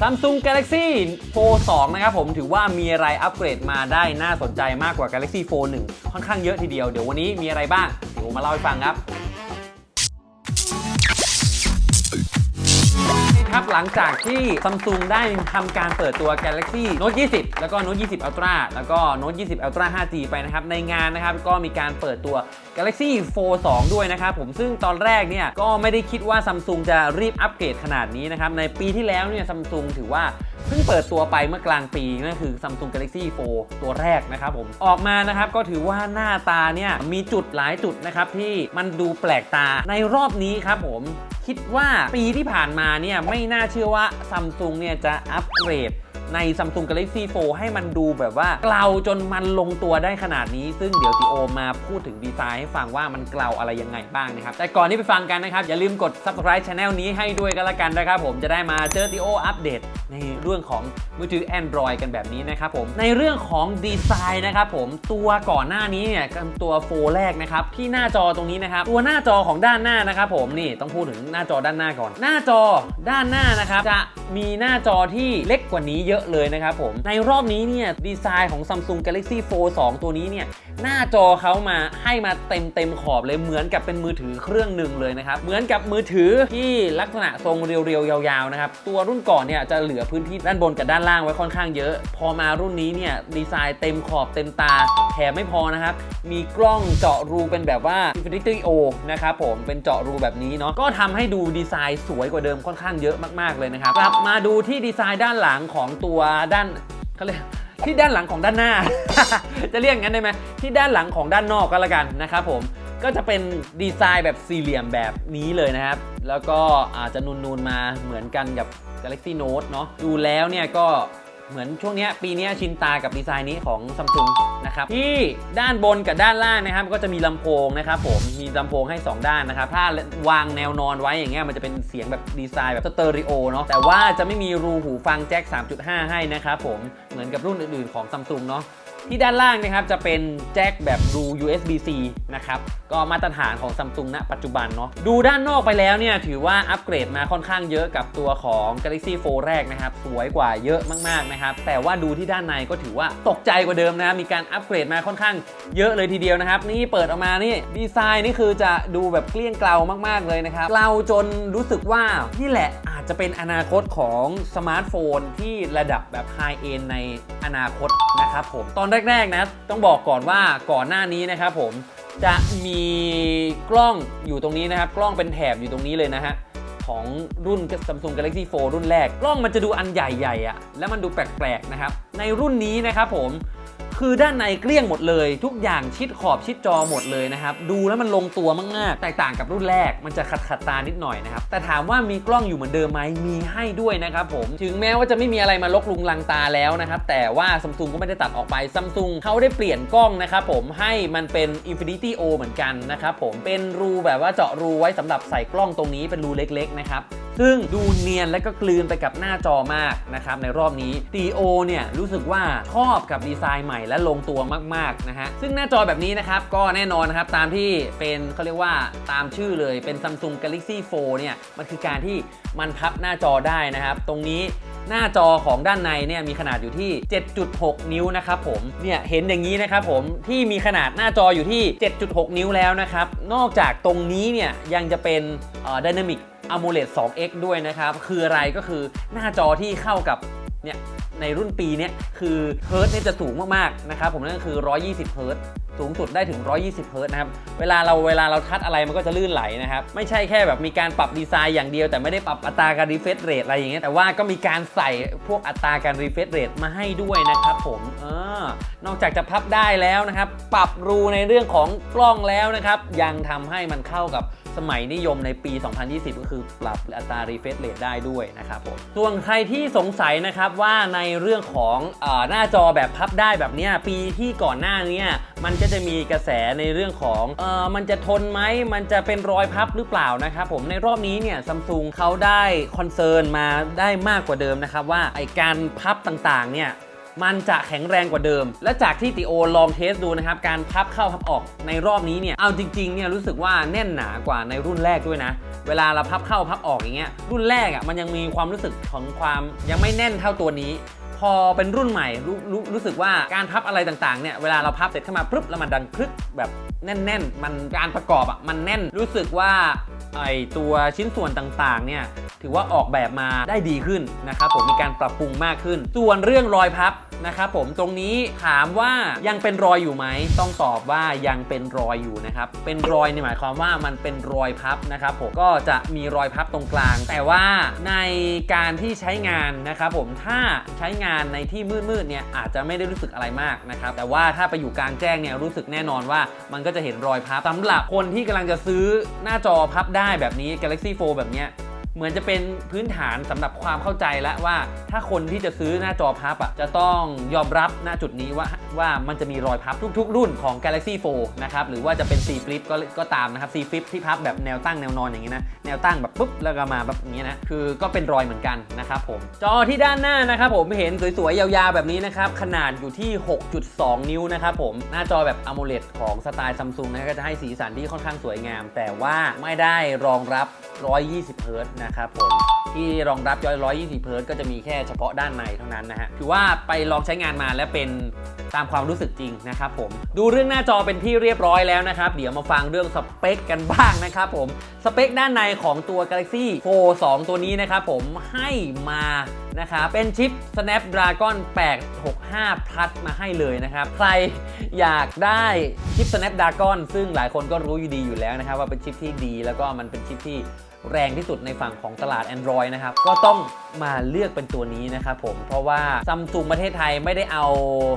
Samsung Galaxy Fold 2 นะครับผมถือว่ามีอะไรอัปเกรดมาได้น่าสนใจมากกว่า Galaxy Fold 1 ค่อนข้างเยอะทีเดียว เดี๋ยววันนี้มีอะไรบ้าง เดี๋ยวมมาเล่าให้ฟังครับครับหลังจากที่ Samsung ได้ทำการเปิดตัว Galaxy Note 20 แล้วก็ Note 20 Ultra แล้วก็ Note 20 Ultra 5G ไปนะครับ ในงานนะครับ ก็มีการเปิดตัว Galaxy Fold 2 ด้วยนะครับผมซึ่งตอนแรกเนี่ยก็ไม่ได้คิดว่า Samsung จะรีบอัปเกรดขนาดนี้นะครับในปีที่แล้วเนี่ย Samsung ถือว่าเพิ่งเปิดตัวไปเมื่อกลางปีนั่นคือ Samsung Galaxy Fold ตัวแรกนะครับผมออกมานะครับก็ถือว่าหน้าตาเนี่ยมีจุดหลายจุดนะครับที่มันดูแปลกตาในรอบนี้ครับผมคิดว่าปีที่ผ่านมาเนี่ยไม่น่าเชื่อว่า Samsung เนี่ยจะอัปเกรด ใน Samsung Galaxy Fold ให้มันดูแบบว่าเกลาจนมันลงตัวได้ขนาดนี้ ซึ่งเดี๋ยวติโอมาพูดถึงดีไซน์ให้ฟังว่ามันเกลาอะไรยังไงบ้างนะครับ แต่ก่อนที่ไปฟังกันนะครับ อย่าลืมกด subscribe channel นี้ให้ด้วยกันละกันนะครับผมจะได้มาเจอติโออัปเดตในเรื่องของมือถือ Android กันแบบนี้นะครับผมในเรื่องของดีไซน์นะครับผมตัวก่อนหน้านี้เนี่ยกับตัวโฟแรกนะครับที่หน้าจอตรงนี้นะครับตัวหน้าจอของด้านหน้านะครับผมนี่ต้องพูดถึงหน้าจอด้านหน้าก่อน หน้าจอด้านหน้านะครับจะมีหน้าจอที่เล็กกว่านี้เยอะเลยนะครับผม ในรอบนี้เนี่ยดีไซน์ของ Samsung Galaxy Fold 2 ตัวนี้เนี่ยหน้าจอเขามาให้มาเต็มเต็มขอบเลยเหมือนกับเป็นมือถือเครื่องหนึ่งเลยนะครับเหมือนกับมือถือที่ลักษณะทรงเรียวๆยาวๆนะครับตัวรุ่นก่อนเนี่ยจะเหลือพื้นที่ด้านบนกับด้านล่างไว้ค่อนข้างเยอะ พอมารุ่นนี้เนี่ยดีไซน์เต็มขอบเต็มตาแถมไม่พอนะครับมีกล้องเจาะรูเป็นแบบว่า Infinity O นะครับผมเป็นเจาะรูแบบนี้เนาะก็ทำให้ดูดีไซน์สวยกว่าเดิมค่อนข้างเยอะมากๆเลยนะครับกลับมาดูที่ดีไซน์ด้านหลังของตัวด้านเขาเรียกที่ด้านหลังของด้านหน้า จะเรียกงั้นได้ไหมที่ด้านหลังของด้านนอกก็แล้วกันนะครับผมก็จะเป็นดีไซน์แบบสี่เหลี่ยมแบบนี้เลยนะครับ แล้วก็อาจจะนูนๆมาเหมือนกันกับ Galaxy Note เนาะดูแล้วเนี่ยก็ เหมือนช่วงนี้ปีนี้ชินตากับดีไซน์นี้ของซัมซุงนะครับที่ด้านบนกับด้านล่างนะครับก็จะมีลำโพงนะครับผมมีลำโพงให้ 2 ด้านนะครับถ้าวางแนวนอนไว้อย่างเงี้ยมันจะเป็นเสียงแบบดีไซน์แบบสเตอริโอเนาะแต่ว่าจะไม่มีรูหูฟังแจ็ค3.5 ให้นะครับผมเหมือนกับรุ่นอื่นๆของซัมซุงเนาะ ที่ด้านล่างนะครับจะเป็นแจ็คแบบรู USB-C นะครับ ก็มาตรฐานของ Samsung ณปัจจุบันเนาะดูด้านนอกไปแล้วเนี่ยถือว่าอัปเกรดมาค่อนข้างเยอะกับตัวของ Galaxy Fold แรกนะครับ สวยกว่าเยอะมากๆนะครับ แต่ว่าดูที่ด้านในก็ถือว่าตกใจกว่าเดิมนะมีการอัปเกรดมาค่อนข้างเยอะเลยทีเดียวนะครับ นี่เปิดออกมานี่ดีไซน์นี่คือจะดูแบบเกลี้ยงเกลามาก ๆเลยนะครับเกลาจนรู้สึกว่านี่แหละ จะเป็นอนาคตของสมาร์ทโฟนที่ระดับแบบไฮเอ็นในอนาคตนะครับผมตอนแรกๆนะ ต้องบอกก่อนว่าก่อนหน้านี้นะครับผมจะมีกล้องอยู่ตรงนี้นะครับ กล้องเป็นแถบอยู่ตรงนี้เลยนะฮะของรุ่น Samsung Galaxy Fold รุ่นแรก กล้องมันจะดูอันใหญ่ๆอะ่ะ แล้วมันดูแปลกๆนะครับ ในรุ่นนี้นะครับผม คือด้านในเกลี้ยงหมดเลย ทุกอย่างชิดขอบชิดจอหมดเลยนะครับ ดูแล้วมันลงตัวมากๆ แตกต่างกับรุ่นแรก มันจะขัดขัดตานิดหน่อยนะครับ แต่ถามว่ามีกล้องอยู่เหมือนเดิมไหมมีให้ด้วยนะครับผม ถึงแม้ว่าจะไม่มีอะไรมาลกลุงลังตาแล้วนะครับ แต่ว่าซัมซุงก็ไม่ได้ตัดออกไปซัมซุงเขาได้เปลี่ยนกล้องนะครับผม ให้มันเป็น Infinity O เหมือนกันนะครับผม เป็นรูแบบว่าเจาะรูไว้สำหรับใส่กล้องตรงนี้เป็นรูเล็กๆนะครับ ซึ่งดูเนียนและก็กลืนไปกับหน้าจอมากนะครับในรอบนี้ DO เนี่ยรู้สึกว่าชอบกับดีไซน์ใหม่และลงตัวมากๆนะฮะซึ่งหน้าจอแบบนี้นะครับก็แน่นอนนะครับตามที่เป็นเขาเรียกว่าตามชื่อเลยเป็น Samsung Galaxy Fold เนี่ยมันคือการที่มันพับหน้าจอได้นะครับตรงนี้หน้าจอของด้านในเนี่ยมีขนาดอยู่ที่ 7.6 นิ้วนะครับผม เนี่ยเห็นอย่างนี้นะครับผมที่มีขนาดหน้าจออยู่ที่ 7.6 นิ้วแล้วนะครับ นอกจากตรงนี้เนี่ยยังจะเป็นเอ่อ Dynamic AMOLED 2X ด้วยนะครับ คืออะไรก็คือหน้าจอที่เข้ากับเนี่ย ในรุ่นปีนี้คือเฮิร์ตเนี่ยจะสูงมากๆนะครับผมนั่นก็คือ 120เฮิร์ตสูงสุดได้ถึง 120เฮิร์ตนะครับ เวลาเราเวลาเราทัดอะไรมันก็จะลื่นไหลนะครับ ไม่ใช่แค่แบบมีการปรับดีไซน์อย่างเดียว แต่ไม่ได้ปรับอัตราการรีเฟรชเรทอะไรอย่างเงี้ย แต่ว่าก็มีการใส่พวกอัตราการรีเฟรชเรทมาให้ด้วยนะครับผมเออนอกจากจะพับได้แล้วนะครับ ปรับรูในเรื่องของกล้องแล้วนะครับ ยังทำให้มันเข้ากับสมัยนิยมในปี 2020 ก็คือปรับอัตรา refresh rate ได้ด้วยนะครับผม ส่วนใครที่สงสัยนะครับว่าในเรื่องของอหน้าจอแบบพับได้แบบเนี้ยปีที่ก่อนหน้าเนี้ยมันก็จะมีกระแสในเรื่องของออมันจะทนไหมมันจะเป็นรอยพับหรือเปล่านะครับผมในรอบนี้เนี่ยซัมซุงเขาได้คอนเซิร์นมาได้มากกว่าเดิมนะครับว่าไอการพับต่างๆเนี่ย มันจะแข็งแรงกว่าเดิม และจากที่ติโอลองเทสดูนะครับ การพับเข้าพับออกในรอบนี้เนี่ย เอาจริงๆเนี่ยรู้สึกว่าแน่นหนากว่าในรุ่นแรกด้วยนะ เวลาเราพับเข้าพับออกอย่างเงี้ย รุ่นแรกอะมันยังมีความรู้สึกของความยังไม่แน่นเท่าตัวนี้พอเป็นรุ่นใหม่รรู้รู้สึกว่าการพับอะไรต่างๆเนี่ยเวลาเราพับเสร็จเข้ามาปุ๊บแล้วมันดังคลึกแบบแน่นๆ มันการประกอบอะมันแน่นรู้สึกว่าไอตัวชิ้นส่วนต่างๆเนี่ยถือว่าออกแบบมาได้ดีขึ้นนะครับผมมีการปรับปรุงมากขึ้น ส่วนเรื่องรอยพับ นะครับผมตรงนี้ถามว่ายังเป็นรอยอยู่ไหมต้องตอบว่ายังเป็นรอยอยู่นะครับเป็นรอยในหมายความว่ามันเป็นรอยพับนะครับผมก็จะมีรอยพับตรงกลาง แต่ว่าในการที่ใช้งานนะครับผมถ้าใช้งานในที่มืดๆเนี่ยอาจจะไม่ได้รู้สึกอะไรมากนะครับแต่ว่าถ้าไปอยู่กลางแจ้งเนี่ยรู้สึกแน่นอนว่ามันก็จะเห็นรอยพับสำหรับคนที่กำลังจะซื้อหน้าจอพับได้แบบนี้ Galaxy 4แบบเนี้ย เหมือนจะเป็นพื้นฐานสำหรับความเข้าใจแล้วว่า ถ้าคนที่จะซื้อหน้าจอพับอะจะต้องยอมรับหน้าจุดนี้ว่าว่ามันจะมีรอยพับทุก ๆ รุ่นของ Galaxy 4 นะครับ หรือว่าจะเป็น C Flip ก็ก็ตามนะครับ C Flip ที่พับแบบแนวตั้งแนวนอนอย่างนี้นะ แนวตั้งแบบปุ๊บแล้วก็มาแบบนี้นะ คือก็เป็นรอยเหมือนกันนะครับผม จอที่ด้านหน้านะครับผมเห็นสวยๆ ยาวๆ แบบนี้นะครับ ขนาดอยู่ที่ 6.2 นิ้วนะครับผม หน้าจอแบบ AMOLED ของสไตล์ซัมซุงนะก็จะให้สีสันที่ค่อนข้างสวยงาม แต่ว่าไม่ได้รองรับ 120เฮิรตซ์นะครับผมที่รองรับจอย120เฮิรตก็จะมีแค่เฉพาะด้านในเท่านั้นนะฮะถือว่าไปลองใช้งานมาแล้วเป็นตามความรู้สึกจริงนะครับผมดูเรื่องหน้าจอเป็นที่เรียบร้อยแล้วนะครับ เดี๋ยวมาฟังเรื่องสเปคกันบ้างนะครับผมสเปคด้านในของตัว Galaxy Fold 2 ตัวนี้นะครับผมให้มานะครับเป็นชิป Snapdragon 865 Plus มาให้เลยนะครับ ใครอยากได้ชิป Snapdragon ซึ่งหลายคนก็รู้อยู่ดีอยู่แล้วนะครับ ว่าเป็นชิปที่ดีแล้วก็มันเป็นชิปที่ แรงที่สุดในฝั่งของตลาด Android นะครับ ก็ต้องมาเลือกเป็นตัวนี้นะครับผม เพราะว่าซัมซุงประเทศไทยไม่ได้เอา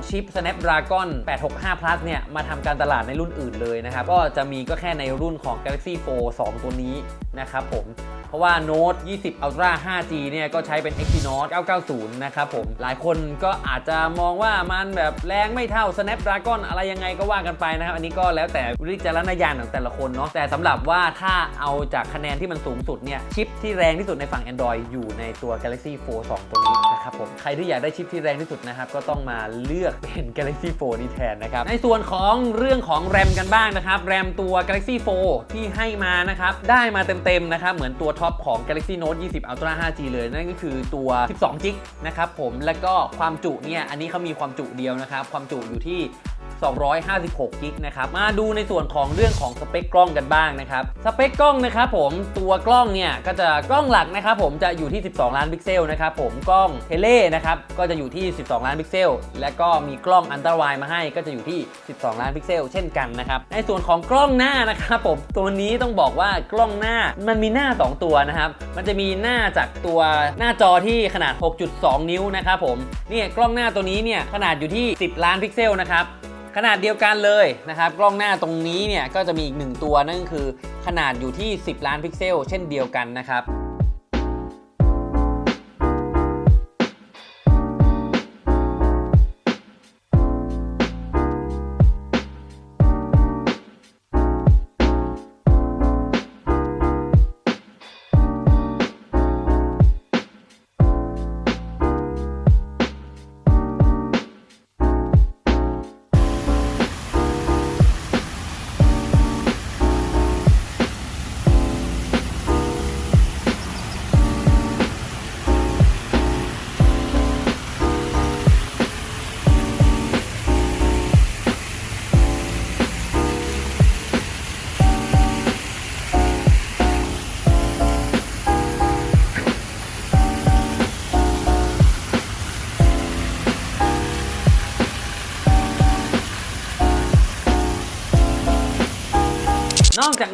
ชิป Snapdragon 865 Plus เนี่ย มาทำการตลาดในรุ่นอื่นเลยนะครับ ก็จะมีก็แค่ในรุ่นของ Galaxy Fold 2 ตัวนี้นะครับผม เพราะว่า Note 20 Ultra 5G เนี่ยก็ใช้เป็น Exynos 990 นะครับผม หลายคนก็อาจจะมองว่ามันแบบแรงไม่เท่า Snapdragon อะไรยังไงก็ว่ากันไปนะครับ อันนี้ก็แล้วแต่วิจารณญาณของแต่ละคนเนาะแต่สำหรับว่าถ้าเอาจากคะแนนที่มันสูงสุดเนี่ยชิปที่แรงที่สุดในฝั่ง Android อยู่ในตัว Galaxy Fold 2 ตัวนี้นะครับผมใครที่อยากได้ชิปที่แรงที่สุดนะครับก็ต้องมาเลือกเป็น Galaxy Fold นี้แทนนะครับในส่วนของเรื่องของแรมกันบ้างนะครับแรมตัว Galaxy Fold ที่ให้มานะครับได้มาเต็มๆนะครับเหมือนตัวท็อปของ Galaxy Note 20 Ultra 5G เลย นั่นก็คือตัว 12 g b นะครับผม แล้วก็ความจุเนี่ย อันนี้เขามีความจุเดียวนะครับ ความจุอยู่ที่ 256กิกนะครับ มาดูในส่วนของเรื่องของสเปคกล้องกันบ้างนะครับ สเปคกล้องนะครับผมตัวกล้องเนี่ยก็จะกล้องหลักนะครับผมจะอยู่ที่ 12 ล้านพิกเซลนะครับผมกล้องเทเลนะครับก็จะอยู่ที่ 12 ล้านพิกเซล และก็มีกล้องอันตรวายมาให้ก็จะอยู่ที่ 12 ล้านพิกเซล เช่นกันนะครับในส่วนของกล้องหน้านะครับผมตัวนี้ต้องบอกว่ากล้องหน้ามันมีหน้า 2 ตัวนะครับมันจะมีหน้าจากตัวหน้าจอที่ขนาด 6.2 นิ้วนะครับผมเนี่ยกล้องหน้าตัวนี้เนี่ยขนาดอยู่ที่ 10 ล้านพิกเซลนะครับ ขนาดเดียวกันเลยนะครับ กล้องหน้าตรงนี้เนี่ยก็จะมีอีกหนึ่งตัวนั่นก็คือขนาดอยู่ที่ 10 ล้านพิกเซล เช่นเดียวกันนะครับ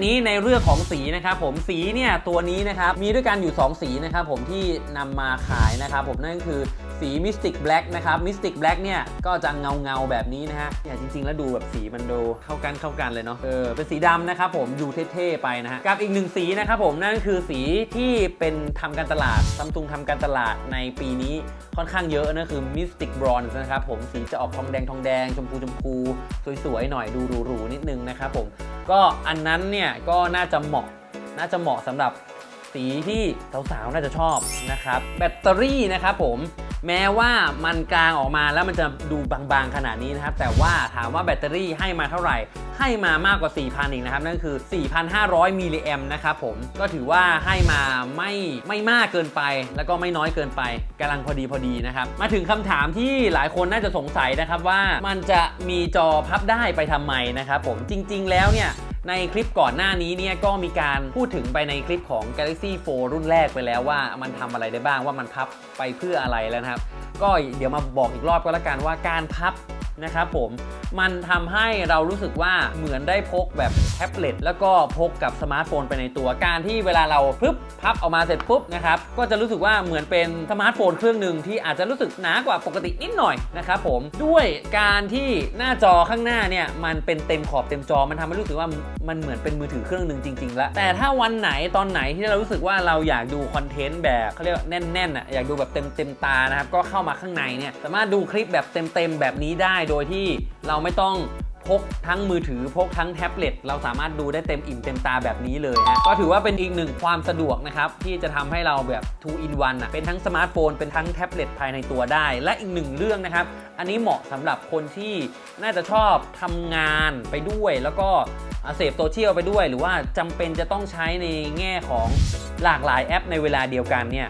นี้ในเรื่องของสีนะครับผมสีเนี่ยตัวนี้นะครับมีด้วยกันอยู่ 2 สีนะครับผมที่นำมาขายนะครับผมนั่นก็คือ สี Mystic Black นะครับ Mystic Black เนี่ยก็จะเงาเงาแบบนี้นะฮะเนี่ยจริง ๆ แล้วดูแบบสีมันดูเข้ากันเข้ากันเลยเนาะเออเป็นสีดำนะครับผมดูเท่ๆไปนะฮะกับอีกหนึ่งสีนะครับผมนั่นคือสีที่เป็นทำการตลาดซัมซุงทำการตลาดในปีนี้ค่อนข้างเยอะนะคือ Mystic Bronze นะครับผมสีจะออกทองแดงทองแดงชมพูชมพูสวยๆหน่อยดูหรูๆนิดนึงนะครับผมก็อันนั้นเนี่ยก็น่าจะเหมาะน่าจะเหมาะสำหรับสีที่สาวๆน่าจะชอบนะครับ แบตเตอรี่นะครับผม แม้ว่ามันกลางออกมาแล้วมันจะดูบางๆขนาดนี้นะครับ แต่ว่าถามว่าแบตเตอรี่ให้มาเท่าไหร่ ให้มามากกว่า 4,000อีกนะครับ นั่นคือ 4,500 มิลลิแอมนะครับผม ก็ถือว่าให้มาไม่ไม่มากเกินไป แล้วก็ไม่น้อยเกินไปกำลังพอดีพอดีนะครับ มาถึงคำถามที่หลายคนน่าจะสงสัยนะครับว่ามันจะมีจอพับได้ไปทำไมนะครับผมจริง ๆ แล้วเนี่ย ในคลิปก่อนหน้านี้เนี่ยก็มีการพูดถึงไปในคลิปของ Galaxy 4 รุ่นแรกไปแล้วว่ามันทำอะไรได้บ้างว่ามันพับไปเพื่ออะไรแล้วนะครับ ก็เดี๋ยวมาบอกอีกรอบก็แล้วกันว่าการพับ นะครับผมมันทำให้เรารู้สึกว่าเหมือนได้พกแบบแท็บเล็ตแล้วก็พกกับสมาร์ทโฟนไปในตัวการที่เวลาเราปึ๊บพับออกมาเสร็จปุ๊บนะครับก็จะรู้สึกว่าเหมือนเป็นสมาร์ทโฟนเครื่องหนึ่งที่อาจจะรู้สึกหนากว่าปกตินิดหน่อยนะครับผมด้วยการที่หน้าจอข้างหน้าเนี่ยมันเป็นเต็มขอบเต็มจอมันทำให้รู้สึกว่ามันเหมือนเป็นมือถือเครื่องหนึ่งจริงๆแล้วแต่ถ้าวันไหนตอนไหนที่เรารู้สึกว่าเราอยากดูคอนเทนต์แบบเขาเรียกแน่นๆอะอยากดูแบบเต็มเต็มๆตานะครับก็เข้ามาข้างในเนี่ยสามารถดูคลิปแบบเต็มๆแบบนี้ได้โดยที่เราไม่ต้องพกทั้งมือถือพกทั้งแท็บเล็ตเราสามารถดูได้เต็มอิ่มเต็มตาแบบนี้เลยนะก็ถือว่าเป็นอีกหนึ่งความสะดวกนะครับ ที่จะทำให้เราแบบ2 in 1อะเป็นทั้งสมาร์ทโฟนเป็นทั้งแท็บเล็ตภายในตัวได้ และอีกหนึ่งเรื่องนะครับ อันนี้เหมาะสำหรับคนที่น่าจะชอบทำงานไปด้วย แล้วก็เสพโซเชียลไปด้วย หรือว่าจำเป็นจะต้องใช้ในแง่ของหลากหลายแอปในเวลาเดียวกันเนี่ย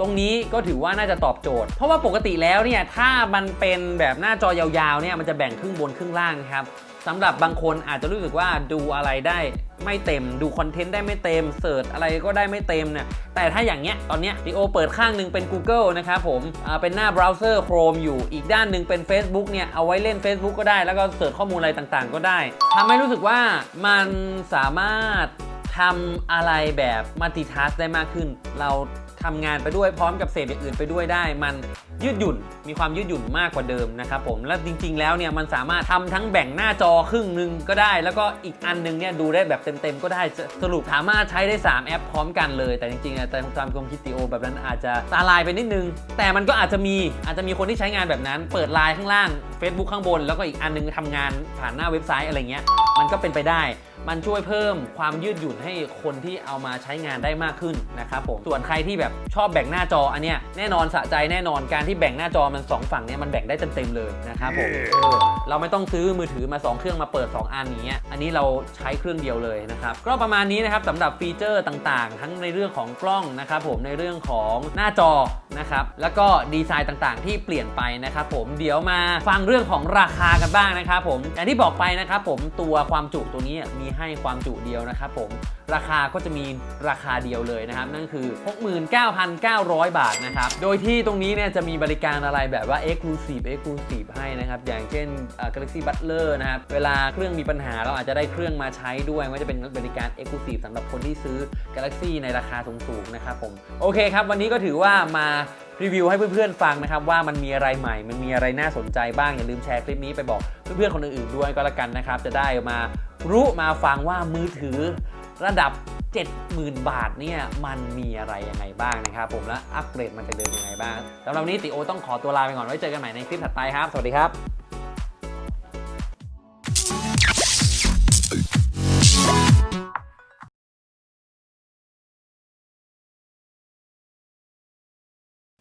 ตรงนี้ก็ถือว่าน่าจะตอบโจทย์ เพราะว่าปกติแล้วเนี่ยถ้ามันเป็นแบบหน้าจอยาวๆเนี่ยมันจะแบ่งครึ่งบนครึ่งล่างครับสำหรับบางคนอาจจะรู้สึกว่าดูอะไรได้ไม่เต็มดูคอนเทนต์ได้ไม่เต็มเสิร์ชอะไรก็ได้ไม่เต็มเนี่ยแต่ถ้าอย่างเงี้ยตอนเนี้ยดิโอเปิดข้างหนึ่งเป็น Google นะครับผมเป็นหน้าเบราว์เซอร์ Chrome อยู่อีกด้านหนึ่งเป็น Facebook เนี่ยเอาไว้เล่น Facebook ก็ได้ แล้วก็เสิร์ชข้อมูลอะไรต่างๆ ก็ได้ทำให้รู้สึกว่ามันสามารถทำอะไรแบบมัลติทัสได้มากขึ้น เรา ทำงานไปด้วยพร้อมกับเสพอย่างอื่นไปด้วยได้ มันยืดหยุ่นมีความยืดหยุ่นมากกว่าเดิมนะครับผมและจริง ๆ แล้วเนี่ยมันสามารถทำทั้งแบ่งหน้าจอครึ่งหนึ่งก็ได้ แล้วก็อีกอันหนึงเนี่ยดูได้แบบเต็มๆก็ได้สรุปสามารถใช้ได้ 3 แอปพร้อมกันเลยแต่จริงๆแต่ตามความคิดติโอแบบนั้นอาจจะตาลายไปนิดนึง แต่มันก็อาจจะมีอาจจะมีคนที่ใช้งานแบบนั้น เปิดไลน์ข้างล่าง Facebook ข้างบน แล้วก็อีกอันหนึงทำงานผ่านหน้าเว็บไซต์อะไรเงี้ยมันก็เป็นไปได้ มันช่วยเพิ่มความยืดหยุ่นให้คนที่เอามาใช้งานได้มากขึ้นนะครับผมส่วนใครที่แบบชอบแบ่งหน้าจออันเนี้ยแน่นอนสะใจแน่นอนการที่แบ่งหน้าจอมันสองฝั่งเนี้ยมันแบ่งได้เต็มๆเลยนะครับผมเออเราไม่ต้องซื้อมือถือมา 2 เครื่องมาเปิด 2 อันอย่างเงี้ยอันนี้เราใช้เครื่องเดียวเลยนะครับก็ประมาณนี้นะครับสำหรับฟีเจอร์ต่างๆ ทั้งในเรื่องของกล้องนะครับผมในเรื่องของหน้าจอนะครับแล้วก็ดีไซน์ต่างๆ ที่เปลี่ยนไปนะครับผมเดี๋ยวมาฟังเรื่องของราคากันบ้างนะครับผมอย่างที่บอกไปนะครับผมตัวความจุตัวนี้มีให้ความจุเดียวนะครับผมราคาก็จะมีราคาเดียวเลยนะครับ นั่นคือ 69,900 บาทนะครับ โดยที่ตรงนี้เนี่ยจะมีบริการอะไรแบบว่า Exclusive Exclusive ให้นะครับ อย่างเช่น Galaxy Butler นะครับ เวลาเครื่องมีปัญหาเราอาจจะได้เครื่องมาใช้ด้วยก็จะเป็นบริการ Exclusive สำหรับคนที่ซื้อ Galaxy ในราคาสูงๆนะครับผม โอเคครับ วันนี้ก็ถือว่ามา รีวิวให้เพื่อนๆฟังนะครับว่ามันมีอะไรใหม่ มันมีอะไรน่าสนใจบ้างอย่าลืมแชร์คลิปนี้ไปบอกเพื่อนๆคนอื่นๆด้วยก็แล้วกันนะครับจะได้มารู้มาฟังว่ามือถือระดับ 70,000 บาทเนี่ยมันมีอะไรยังไงบ้างนะครับผมและอัปเกรดมันจะเดินยังไงบ้างสำหรับวันนี้ติโอต้องขอตัวลาไปก่อนไว้เจอกันใหม่ในคลิปถัดไปครับ สวัสดีครับ